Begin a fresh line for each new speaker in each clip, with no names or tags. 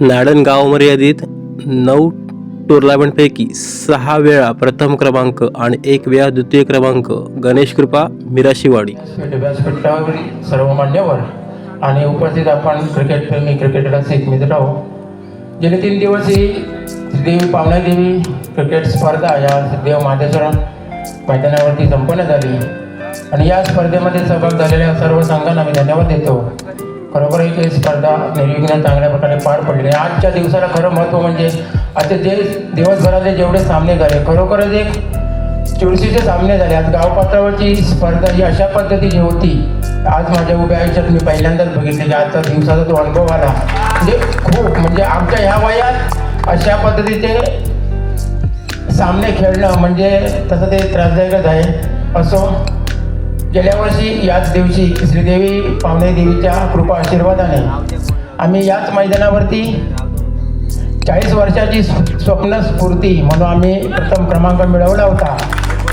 नाडण गाव मर्यादित नऊ टुर्नामेंटपैकी सहा वेळा प्रथम क्रमांक आणि एक वेळा द्वितीय क्रमांक. गणेश कृपा मिराशीवाडी
व्यासपीठावरील सर्व मान्यवर आणि उपस्थित आपण क्रिकेट प्रेमी क्रिकेटर असे मित्र आहोत. गेले तीन दिवस ही श्रीदेवी पावनादेवी क्रिकेट स्पर्धा या श्रीदेव महादेश्वर मैदानावरती संपन्न झाली. आणि या स्पर्धेमध्ये सहभाग झालेल्या सर्व संघांना मी धन्यवाद देतो. खरोखर ही स्पर्धा निर्विघ्न चांगल्या प्रकारे पार पडली आजच्या दिवसाला खरं महत्त्व म्हणजे आता जे दिवसभरातले जेवढे सामने झाले खरोखरच एक चुरशीचे सामने झाले आज गाव स्पर्धा ही अशा पद्धतीची होती. आज माझ्या उभ्या आयुष्यात मी पहिल्यांदाच बघितले की आजचा दिवसाचा तो अनुभव आला. म्हणजे खूप म्हणजे आमच्या ह्या वयात अशा पद्धतीचे सामने खेळणं म्हणजे तसं ते त्रासदायकच आहे. असो गेल्या वर्षी याच दिवशी श्रीदेवी पावणे देवीच्या कृपा आशीर्वादाने आम्ही याच मैदानावरती चाळीस वर्षाची स्व- स्वप्न स्फूर्ती म्हणून आम्ही प्रथम क्रमांक मिळवला होता.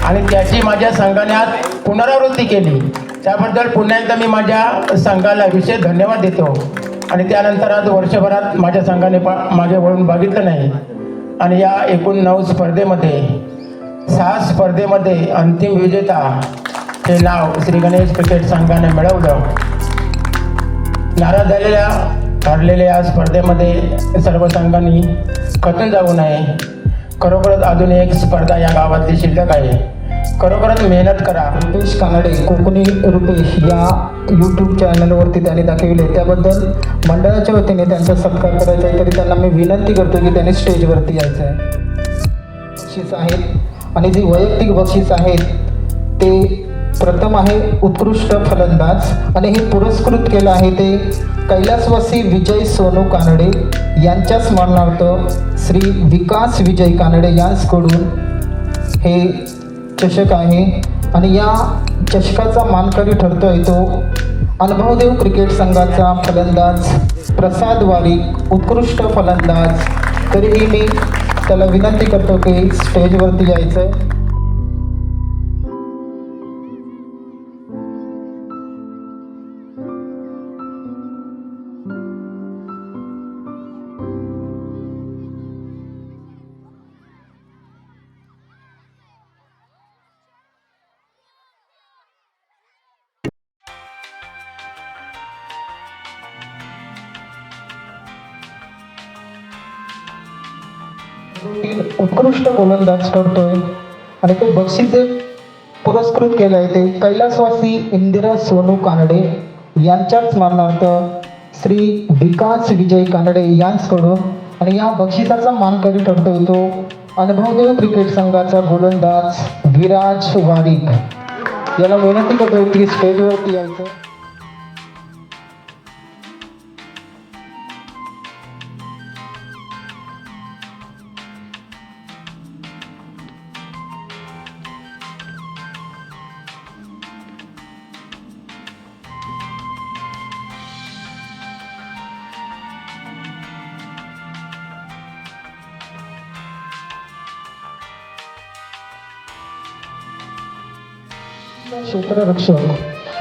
आणि त्याची माझ्या संघाने आज पुनरावृत्ती केली. त्याबद्दल पुन्हा एकदा मी माझ्या संघाला विशेष धन्यवाद देतो. आणि त्यानंतर आज वर्षभरात माझ्या संघाने पा मागे वळून बघितलं नाही. आणि या एकूण नऊ स्पर्धेमध्ये सहा स्पर्धेमध्ये अंतिम विजेता हे नाव श्री गणेश क्रिकेट संघाने मिळवलं. नाराज झालेल्या ठरलेल्या या स्पर्धेमध्ये सर्व संघांनी खचून जाऊ नये. खरोखरच अजून एक स्पर्धा या गावातली शिल्लक आहे. खरोखरच मेहनत करा.
रुपेश कानडे कोकणी रुपेश या यूट्यूब चॅनलवरती त्यांनी दाखविले. त्याबद्दल मंडळाच्या वतीने त्यांचा सत्कार करायचा आहे. तरी त्यांना मी विनंती करतो की त्यांनी स्टेजवरती यायचं आहे. बक्षीस आहेत. आणि जी वैयक्तिक बक्षीस आहेत ते प्रथम आहे उत्कृष्ट फलंदाज. आणि हे पुरस्कृत केलं आहे ते कैलासवासी विजय सोनू कानडे यांच्या स्मरणार्थ श्री विकास विजय कानडे यांचकडून हे चषक आहे. आणि या चषकाचा मानकरी ठरतोय तो अनुभवदेव क्रिकेट संघाचा फलंदाज प्रसाद वारीक उत्कृष्ट फलंदाज. तरीही मी त्याला विनंती करतो की स्टेजवरती यायचं उत्कृष्ट गोलंदाज ठरतोय आणि ते बक्षीस पुरस्कृत केलं आहे ते. कैलासवासी इंदिरा सोनू कानडे यांच्याच मानार्थ श्री विकास विजय कानडे यांचकडून. आणि या बक्षिसाचा मानकरी ठरतोय तो? अनुभवदेव क्रिकेट संघाचा गोलंदाज विराज वारिक. याला विनंती करतोय की स्टेजवरती यायचं क्षेत्ररक्षक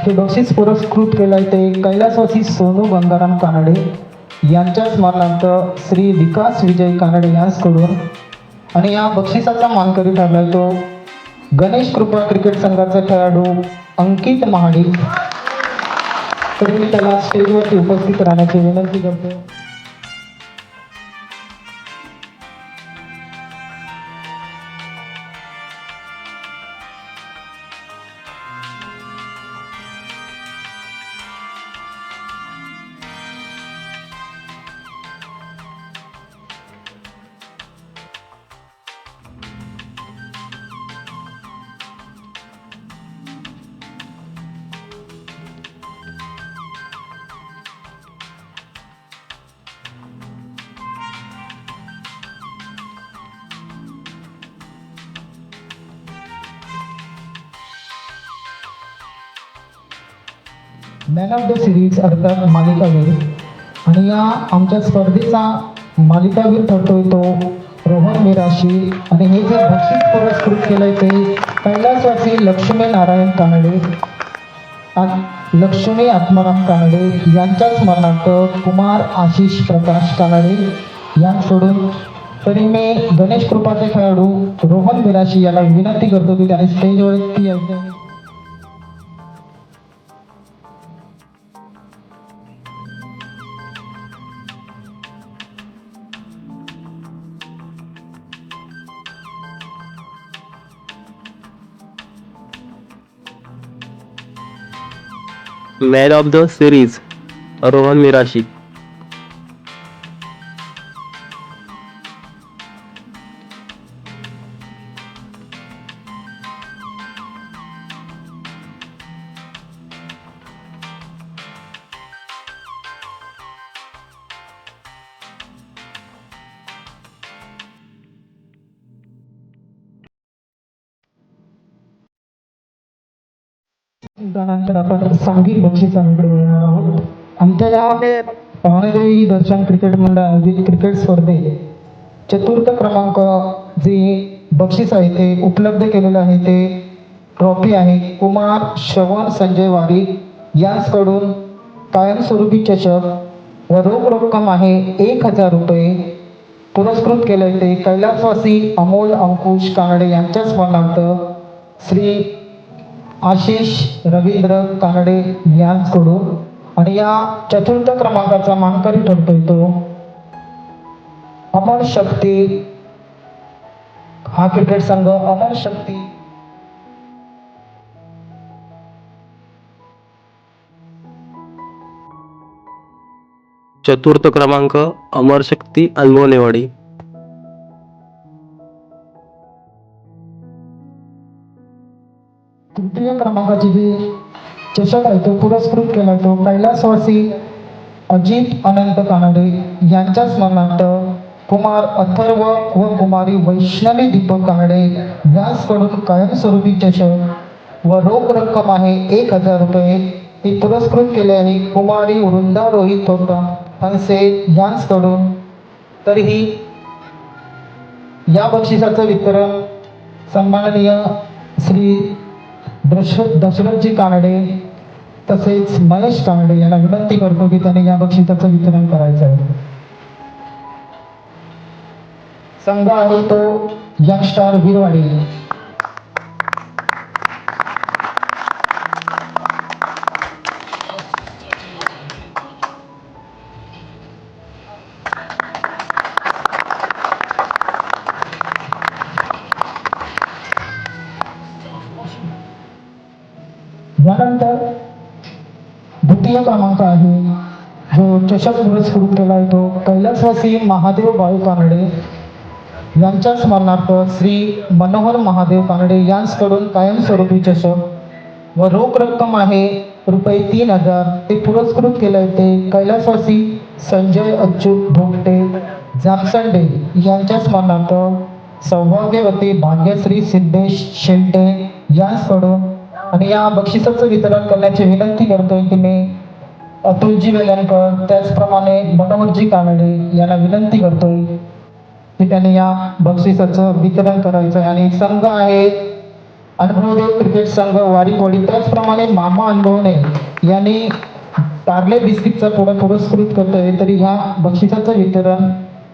हे बक्षीस पुरस्कृत केलं आहे ते कैलासवासी सोनू गंगाराम कानडे यांच्या स्मरणार्थ श्री विकास विजय कानडे यांकडून आणि या बक्षिसाचा मानकरी ठरला तो? गणेश कृपा क्रिकेट संघाचा खेळाडू अंकित महाडिक. तरी मी त्याला स्टेजवरती उपस्थित राहण्याची विनंती करतो. मॅन ऑफ द सिरीज अर्थात मालिकावीर. आणि या आमच्या स्पर्धेचा मालिकावीर ठरतोय तो रोहन मिराशी. आणि हे जे बक्षीस पुरस्कृत केलंय ते कैलासवासी लक्ष्मी नारायण कानडे लक्ष्मी आत्माराम कानडे यांच्या स्मरणार्थ कुमार आशिष प्रकाश कानडे यांकडून तरी मी गणेश कृपाचे खेळाडू रोहन बिराशी याला विनंती करतो की त्याने स्टेजवरती
man of the series Rohan Mirashi.
त्यानंतर आपण सांघिक बक्षिसांकडे येणार आहोत आमच्या गावामध्ये पावणेदेवी दर्शन क्रिकेट मंडळ आयोजित क्रिकेट स्पर्धेत चतुर्थ क्रमांक जे बक्षीस आहे ते उपलब्ध केलेलं आहे ते ट्रॉफी आहे. कुमार श्रवण संजय वारी यांकडून कायमस्वरूपी चषक व रोख रक्कम आहे एक हजार रुपये पुरस्कृत केले ते. कैलासवासी अमोल अंकुश कानडे यांच्या स्मरणार्थ श्री आशिष रवींद्र कानडे यांकडून आणि या चतुर्थ क्रमांकाचा मानकरी ठरतोय तो. अमर शक्ती. हा क्रिकेट संघ अमर शक्ती.
चतुर्थ क्रमांक अमर शक्ती अनुभव नेवाडी
तृतीय क्रमांकाची जी चषक आहे तो पुरस्कृत केला तो कैलासवासी अजित अनंत कानडे यांच्या स्मरणार्थ कुमार अथर्व व कुमारी वैष्णवी दीपक कानडे यांकडून कायमस्वरूपी चषक व रोख रक्कम आहे एक हजार रुपये हे पुरस्कृत केले आहे कुमारी वृंदा रोहित थोपा हंसे यांकडून तरीही या बक्षिसाचं वितरण सन्माननीय श्री दश दशरथजी कानडे तसेच महेश कानडे यांना विनंती करतो की त्यांनी या बक्षिसाचं वितरण करायचं आहे. संघ आहे तो यंगस्टार वीरवाडी यानंतर द्वितीय क्रमांक आहे. जो चषक पुरस्कृत केला आहे तो कैलासवासी महादेव बाळू कानडे यांच्या स्मरणार्थ श्री मनोहर महादेव कानडे यांकडून कायमस्वरूपी चषक व रोख रक्कम आहे. रुपये तीन हजार. ते पुरस्कृत केले आहे ते कैलासवासी संजय अच्युत भोगटे जामसंडे यांच्या स्मरणार्थ सौभाग्यवती भाग्यश्री सिद्धेश शेंटे यांकडून आणि या बक्षिसाचं वितरण करण्याची विनंती करतोय की मी अतुलजी वेलणकर त्याचप्रमाणे मनोहरजी कानडे यांना विनंती करतोय की त्यांनी या बक्षिसाचं वितरण करायचं आणि संघ आहे अनुभवदेव क्रिकेट संघ वारीकोडी त्याचप्रमाणे मामा अनुभवणे यांनी पार्ले बिस्किटचा पुढे पुरस्कृत करतोय तरी ह्या बक्षिसाचं वितरण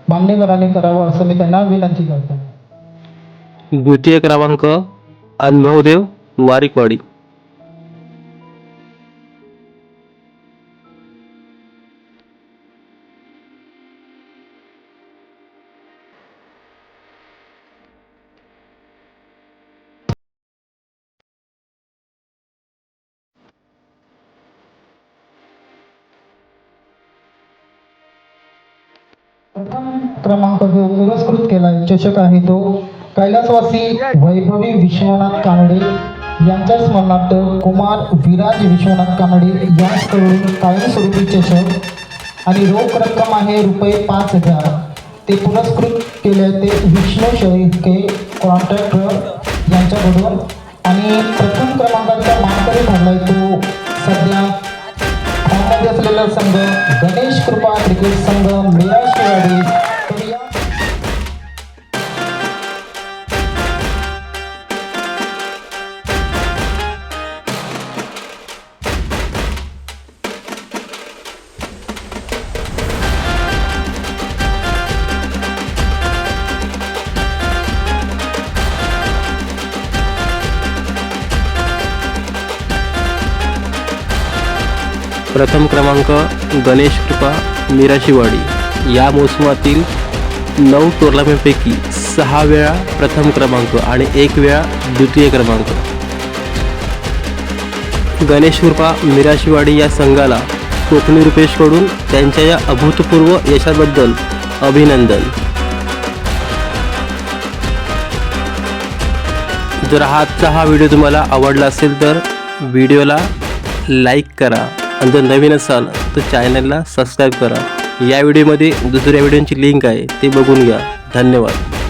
मान्यवरांनी करावं असं मी त्यांना विनंती करतो
द्वितीय क्रमांक अनुभवदेव वारिकवाडी.
प्रथम क्रमांक जो पुरस्कृत केलाय चषक आहे तो. कैलासवासी वैभवी विश्वनाथ कानडे. यांच्या स्मरणार्थ कुमार विराज विश्वनाथ कानडे यांकडून कायमस्वरूपी चषक आणि रोख रक्कम आहे रुपये पाच हजार. ते पुरस्कृत केले ते विष्णू शेळके कॉन्ट्रॅक्टर यांच्याकडून आणि प्रथम क्रमांकाचा मानकरी ठरलाय तो सध्या असलेला संघ गणेश कृपा क्रिकेट संघ मीरा शिवाडी
प्रथम क्रमांक गणेश कृपा मिराशिवाडी या मोसमातील नऊ टुर्नामेंटपैकी सहा वेळा प्रथम क्रमांक आणि एक वेळा द्वितीय क्रमांक. गणेश कृपा मिराशिवाडी या संघाला कोकणी रुपेशकडून त्यांच्या या अभूतपूर्व यशाबद्दल अभिनंदन. जर हा आजचा हा व्हिडिओ तुम्हाला आवडला असेल तर व्हिडिओला लाईक करा. आणि जर नवीन असाल तर चॅनलला सबस्क्राईब करा. या व्हिडिओमध्ये दुसऱ्या व्हिडिओची लिंक आहे ते बघून घ्या. धन्यवाद.